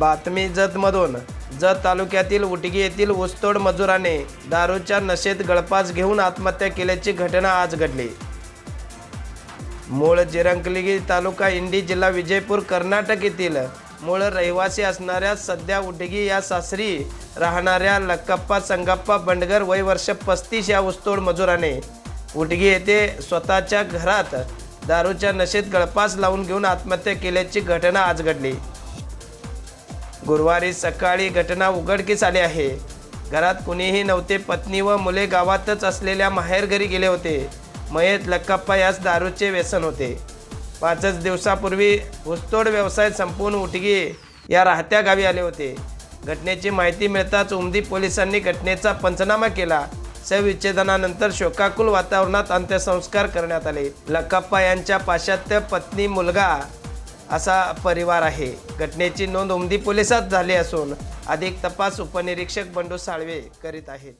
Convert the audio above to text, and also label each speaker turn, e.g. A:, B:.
A: बातमी जतमधून. जत तालुक्यातील उटगी येथील ऊसतोड मजुराने दारूच्या नशेत गळपास घेऊन आत्महत्या केल्याची घटना आज घडली. मूळ जिरंकलिगी तालुका इंडी जिल्हा विजयपूर कर्नाटक येथील मूळ रहिवासी असणाऱ्या सध्या उडगी या सासरी राहणाऱ्या लक्कप्पा संगप्पा बंडगर वय वर्ष पस्तीस या ऊसतोड मजुराने उडगी येथे स्वतःच्या घरात दारूच्या नशेत गळपास लावून घेऊन आत्महत्या केल्याची घटना आज घडली. गुरुवारी सकाळी घटना उघडकीस आली आहे. घरात कुणीही नव्हते पत्नी व मुले गावातच असलेल्या माहेर घरी गेले होते. मयत लक्काप्पा यास दारूचे व्यसन होते. पाचच दिवसापूर्वी ऊसतोड व्यवसाय संपवून उटगी या राहत्या गावी आले होते. घटनेची माहिती मिळताच उमदी पोलिसांनी घटनेचा पंचनामा केला. सविच्छेदनानंतर शोकाकुल वातावरणात अंत्यसंस्कार करण्यात आले. लक्काप्पा यांच्या पाश्चात्य पत्नी मुलगा असा परिवार आहे. घटनेची नोंद उमदी पोलिसात झाली असून अधिक तपास उपनिरीक्षक बंडू साळवे करीत आहेत.